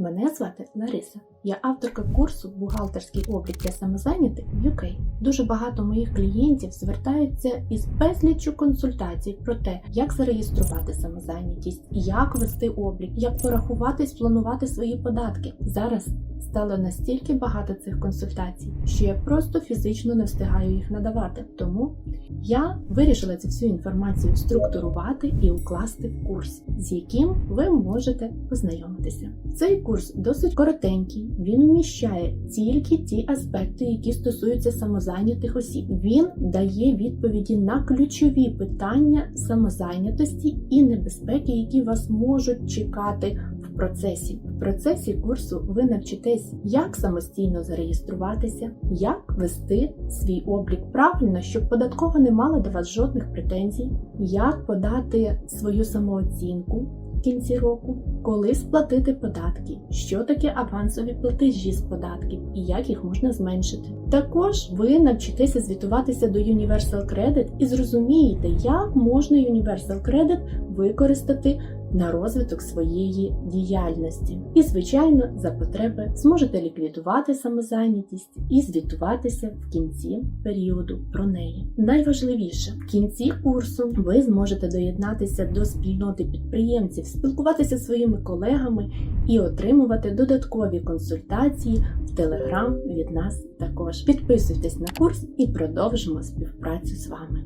Мене звати Лариса. Я авторка курсу Бухгалтерський облік для самозайнятих UK. Дуже багато моїх клієнтів звертаються із безліччю консультацій про те, як зареєструвати самозайнятість, як вести облік, як порахувати планувати свої податки. Зараз стало настільки багато цих консультацій, що я просто фізично не встигаю їх надавати. Тому я вирішила цю всю інформацію структурувати і укласти в курс, з яким ви можете познайомитися. Цей курс досить коротенький, він вміщає тільки ті аспекти, які стосуються самозайнятих осіб. Він дає відповіді на ключові питання самозайнятості і небезпеки, які вас можуть чекати процесі. В процесі курсу ви навчитесь, як самостійно зареєструватися, як вести свій облік правильно, щоб податкова не мала до вас жодних претензій, як подати свою самооцінку в кінці року, коли сплатити податки, що таке авансові платежі з податків і як їх можна зменшити. Також ви навчитеся звітуватися до Universal Credit і зрозумієте, як можна Universal Credit використати на розвиток своєї діяльності. І, звичайно, за потреби зможете ліквідувати самозайнятість і звітуватися в кінці періоду про неї. Найважливіше в кінці курсу ви зможете доєднатися до спільноти підприємців, спілкуватися зі своїми колегами і отримувати додаткові консультації в Телеграм від нас також. Підписуйтесь на курс і продовжимо співпрацю з вами.